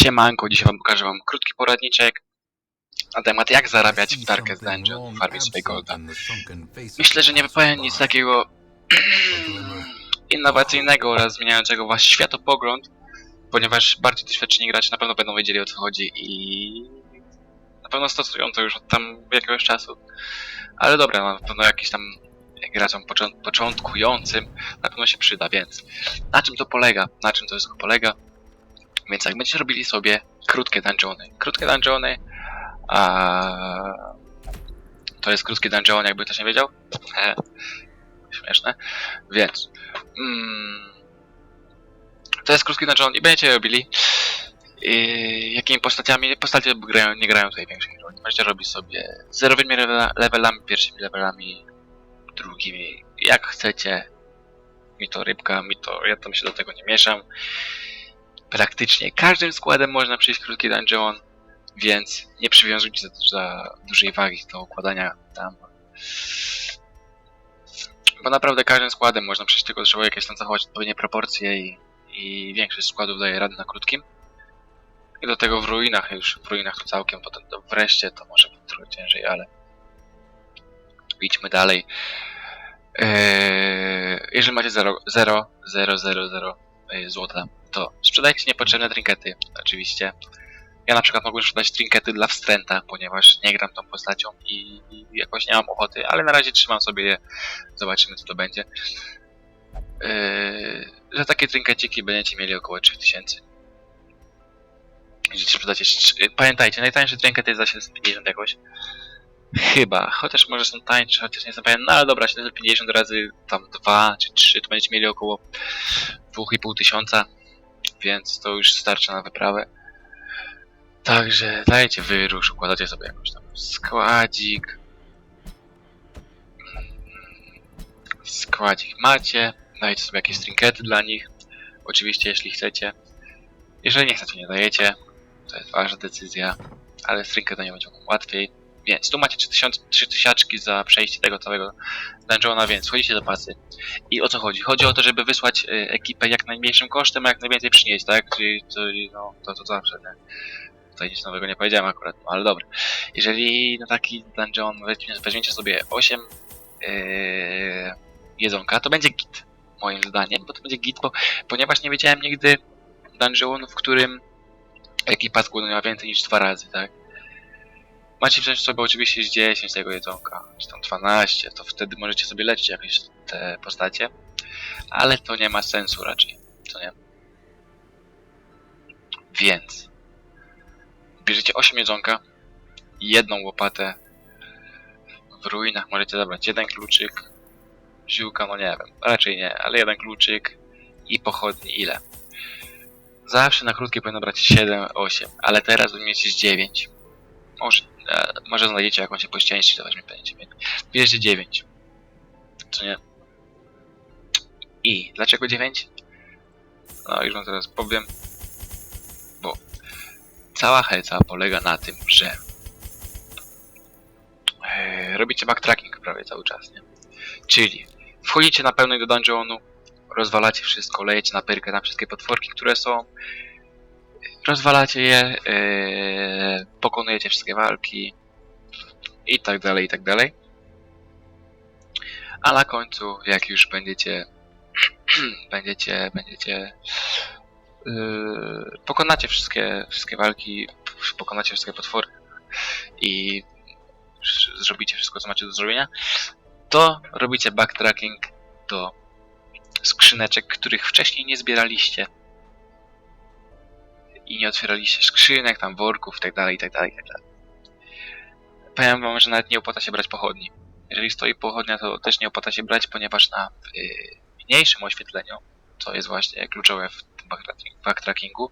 Siemanko, dzisiaj wam pokażę wam krótki poradniczek na temat jak zarabiać w Darkest Dungeon w farmie sobie golda. Myślę, że nie wypowiem nic takiego innowacyjnego oraz zmieniającego wasz światopogląd, ponieważ bardziej doświadczeni gracze na pewno będą wiedzieli o co chodzi i na pewno stosują to już od tam jakiegoś czasu. Ale dobra, na pewno jakiś tam graczom począ- początkującym na pewno się przyda, więc na czym to polega? Na czym to wszystko polega? Więc jak będziecie robili sobie krótkie dungeony, krótkie dungeony, a to jest krótki dungeon, jakby ktoś nie wiedział. Śmieszne. Więc mm, to jest krótki dungeon i będziecie robili. I jakimi postaciami? Postacie grają, nie grają tutaj większej roli. Możecie robić sobie zerowymi level- levelami, pierwszymi levelami, drugimi, jak chcecie. Mi to rybka, mi to, ja tam się do tego nie mieszam. Praktycznie każdym składem można przejść krótki dungeon, więc nie przywiązujcie za, za dużej wagi do układania tam. Bo naprawdę każdym składem można przejść, tylko trzeba jakieś tam zachować odpowiednie proporcje i, i większość składów daje radę na krótkim. I do tego w ruinach już, w ruinach całkiem, potem to wreszcie to może być trochę ciężej, ale idźmy dalej. Eee, jeżeli macie 0, 0, 0, 0, 0 złota, to sprzedajcie niepotrzebne trinkety, oczywiście. Ja na przykład mogłem sprzedać trinkety dla wstręta, ponieważ nie gram tą postacią i, i jakoś nie mam ochoty, ale na razie trzymam sobie je, zobaczymy co to będzie. Yy, takie trinkeciki będziecie mieli około 3000. Jeżeli sprzedacie, strz- pamiętajcie, najtańszy trinket jest za 750 jakoś. Chyba, chociaż może są tańsze, chociaż nie jestem pewien, no ale dobra, 750 razy tam 2 czy 3, to będziecie mieli około 2,5 tysiąca, więc to już starczy na wyprawę. Także dajcie wyrusz, układacie sobie jakoś tam składzik. Składzik macie, dajcie sobie jakieś trinkety dla nich. Oczywiście, jeśli chcecie. Jeżeli nie chcecie, nie dajecie. To jest wasza decyzja, ale z trinketami będzie łatwiej. Więc tu macie 3000 3000 za przejście tego całego dungeona, więc wchodzicie do pasy. I o co chodzi? Chodzi o to, żeby wysłać y, ekipę jak najmniejszym kosztem, a jak najwięcej przynieść, tak? Czyli, czyli no, to, to zawsze, nie? Tutaj nic nowego nie powiedziałem akurat, no ale dobra. Jeżeli na taki dungeon weźmie- weźmiecie sobie 8 yy, jedzonka, to będzie git, moim zdaniem, bo to będzie git, bo, ponieważ nie wiedziałem nigdy dungeonu, w którym ekipa zgłodniała więcej niż dwa razy, tak? Macie wziąć sobie oczywiście z 10 tego jedzonka, czy tam 12, to wtedy możecie sobie leczyć jakieś te postacie, ale to nie ma sensu raczej, co nie? Więc bierzecie 8 jedzonka jedną łopatę. W ruinach możecie zabrać jeden kluczyk, ziółka, no nie wiem, raczej nie, ale jeden kluczyk i pochodni ile? Zawsze na krótkie powinno brać 7, 8, ale teraz weźmiecie z 9. Może, e, może znajdziecie jakąś się pościęści, to weźmie będziecie mieć. Bierzcie 9. Co nie? I dlaczego 9? No już wam teraz powiem. Bo cała heca polega na tym, że e, robicie backtracking prawie cały czas, nie? Czyli wchodzicie na pełnej do dungeonu, rozwalacie wszystko, lejecie na pyrkę na wszystkie potworki, które są, rozwalacie je, e, pokonujecie wszystkie walki i tak dalej, i tak dalej. A na końcu, jak już będziecie będziecie, będziecie yy, pokonacie wszystkie, wszystkie walki, pokonacie wszystkie potwory i zrobicie wszystko, co macie do zrobienia, to robicie backtracking do skrzyneczek, których wcześniej nie zbieraliście i nie otwieraliście skrzynek, tam worków, dalej, tak dalej. Powiem wam, że nawet nie opłaca się brać pochodni. Jeżeli stoi pochodnia, to też nie opłaca się brać, ponieważ na yy, mniejszym oświetleniu, co jest właśnie kluczowe w tym backtracking- backtrackingu,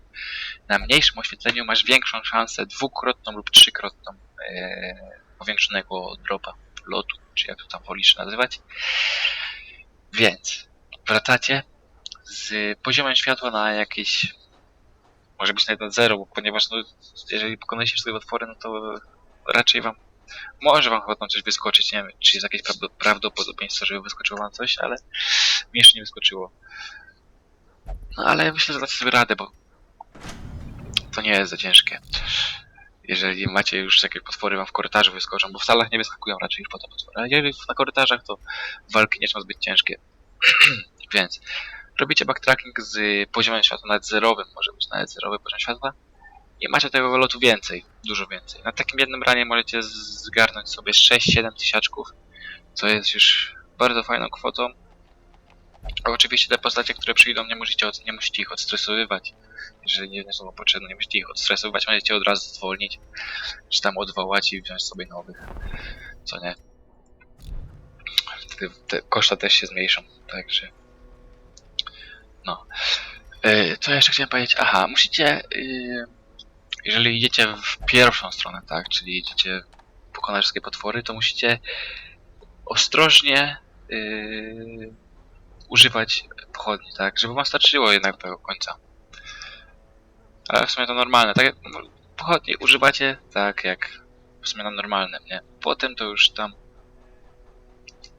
na mniejszym oświetleniu masz większą szansę dwukrotną lub trzykrotną e, powiększonego dropa, lotu, czy jak to tam wolisz nazywać. Więc wracacie z poziomem światła na jakieś może być nawet na zero, ponieważ no, jeżeli pokonujecie wszystkie potwory, no to raczej wam może wam chyba coś wyskoczyć, nie wiem, czy jest jakieś prawdo- prawdopodobieństwo, żeby wyskoczyło wam coś, ale mi jeszcze nie wyskoczyło. No ale myślę, że dacie sobie radę, bo to nie jest za ciężkie. Jeżeli macie już jakieś potwory wam w korytarzu wyskoczą, bo w salach nie wyskakują raczej już po te potwory, ale jeżeli na korytarzach, to walki nie są zbyt ciężkie. Więc robicie backtracking z poziomem światła nawet zerowym, może być nawet zerowy poziom światła i macie tego lotu więcej, dużo więcej. Na takim jednym ranie możecie zgarnąć sobie 6-7 tysiaczków, co jest już bardzo fajną kwotą. A oczywiście te postacie, które przyjdą, nie musicie, od, nie musicie ich odstresowywać. Jeżeli nie, są potrzebne, nie musicie ich odstresowywać, możecie od razu zwolnić, czy tam odwołać i wziąć sobie nowych. Co nie? Wtedy te koszta też się zmniejszą, także... No. Yy, co jeszcze chciałem powiedzieć? Aha, musicie... Yy, jeżeli idziecie w pierwszą stronę, tak, czyli idziecie pokonać wszystkie potwory, to musicie ostrożnie yy, używać pochodni, tak, żeby wam starczyło jednak do końca. Ale w sumie to normalne, tak pochodni używacie tak jak w sumie na normalnym, nie? Potem to już tam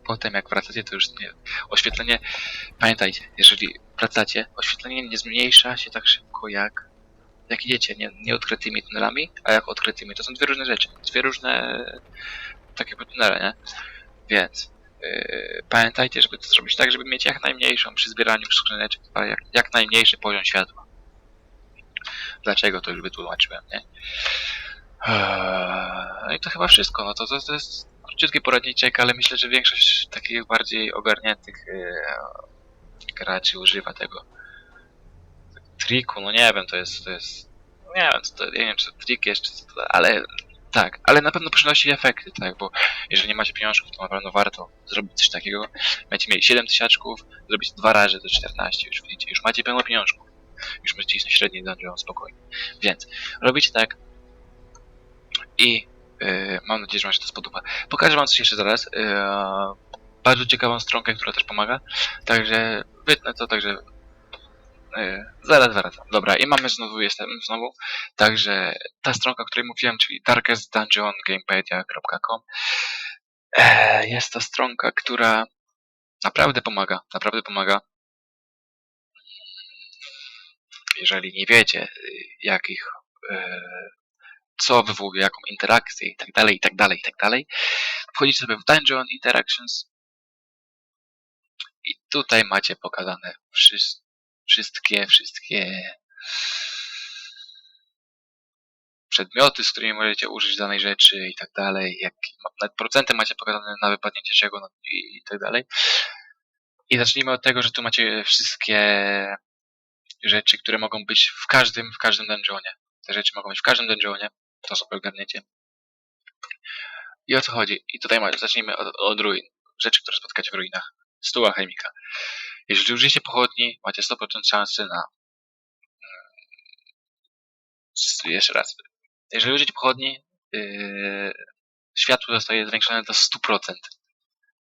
potem jak wracacie to już nie oświetlenie pamiętajcie, jeżeli wracacie, oświetlenie nie zmniejsza się tak szybko jak jak idziecie, nie, nie odkrytymi tunelami, a jak odkrytymi. To są dwie różne rzeczy, dwie różne takie tunele, nie? Więc yy, pamiętajcie, żeby to zrobić tak, żeby mieć jak najmniejszą przy zbieraniu skrzyneczek, jak, jak najmniejszy poziom światła. Dlaczego to już wytłumaczyłem, nie? Eee, No i to chyba wszystko. No to, to, to jest króciutki poradniczek, ale myślę, że większość takich bardziej ogarniętych yy, graczy używa tego triku, no nie wiem, to jest, to jest, nie wiem, to, nie wiem, czy to trik jest, czy to, ale tak, ale na pewno przynosi efekty, tak, bo jeżeli nie macie pieniążków, to na pewno warto zrobić coś takiego. Będziecie mieli 7 tysiaczków, zrobić dwa razy to 14, już widzicie, już macie pełno pieniążków. Już możecie iść na średni dungeon spokojnie. Więc robicie tak i mam nadzieję, że wam się to spodoba. Pokażę wam coś jeszcze zaraz. Yy, bardzo ciekawą stronkę, która też pomaga. Także wytnę to, także Yy, zaraz wracam. Dobra, i mamy znowu, jestem znowu. Także ta stronka, o której mówiłem, czyli darkestdungeongamepedia.com e, jest to stronka, która naprawdę pomaga, naprawdę pomaga. Jeżeli nie wiecie, jakich, e, co wywołuje jaką interakcję i tak dalej, i tak dalej, i tak dalej, wchodzicie sobie w Dungeon Interactions i tutaj macie pokazane wszystkie, wszystkie przedmioty, z którymi możecie użyć danej rzeczy i tak dalej, jak nawet procenty macie pokazane na wypadnięcie czego no, i, i tak dalej. I zacznijmy od tego, że tu macie wszystkie rzeczy, które mogą być w każdym, w każdym dungeonie. Te rzeczy mogą być w każdym dungeonie, to sobie ogarniecie. I o co chodzi? I tutaj ma, zacznijmy od, od ruin. Rzeczy, które spotkacie w ruinach. Stuła chemika. Jeżeli użyjecie pochodni, macie 100% szansy na. mm, Jeszcze raz. Jeżeli użyjecie pochodni, yy, światło zostaje zwiększone do 100%.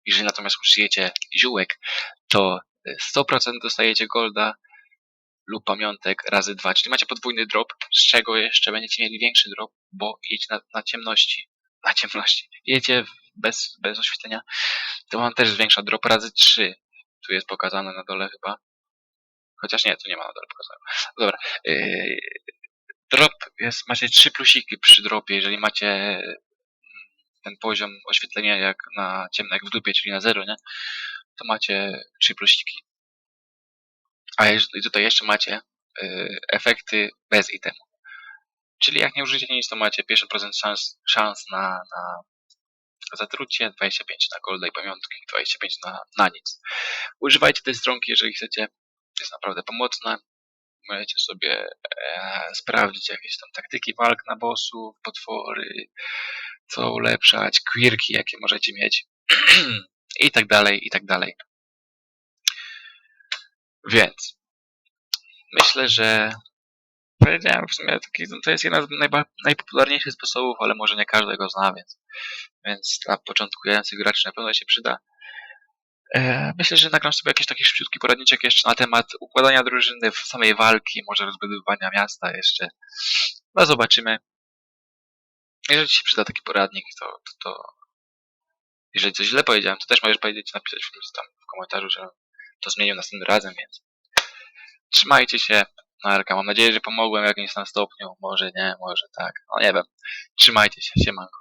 Jeżeli natomiast użyjecie ziółek, to 100% dostajecie golda lub pamiątek razy 2, czyli macie podwójny drop, z czego jeszcze będziecie mieli większy drop, bo jedziecie na, na ciemności. Na ciemności. Jedziecie bez, bez oświetlenia, to wam też zwiększa drop razy 3 tu jest pokazane na dole chyba. Chociaż nie, tu nie ma na dole pokazane. Dobra. Yy, drop jest, macie trzy plusiki przy dropie, jeżeli macie ten poziom oświetlenia jak na ciemno, jak w dupie, czyli na zero, nie? To macie trzy plusiki. A tutaj jeszcze macie yy, efekty bez itemu. Czyli jak nie użyjecie nic, to macie 50% szans, szans na, na zatrucie, 25 na golda i pamiątki, 25 na, na nic. Używajcie tej stronki, jeżeli chcecie. Jest naprawdę pomocna. Możecie sobie e, sprawdzić jakieś tam taktyki walk na bossów, potwory, co ulepszać, quirki, jakie możecie mieć i tak dalej, i tak dalej. Więc myślę, że powiedziałem w sumie, taki, no to jest jeden z najpopularniejszych sposobów, ale może nie każdy go zna, więc, więc dla początkujących graczy na pewno się przyda. E, myślę, że nagram sobie jakiś taki szybciutki poradniczek jeszcze na temat układania drużyny, w samej walki, może rozbudowywania miasta jeszcze. No zobaczymy. Jeżeli Ci się przyda taki poradnik, to, to, to jeżeli coś źle powiedziałem, to też możesz powiedzieć, napisać w, tam w komentarzu, że to zmienił następnym razem, więc trzymajcie się, Narka, mam nadzieję, że pomogłem w jakimś tam stopniu. Może nie, może tak. No nie wiem. Trzymajcie się, siemanko.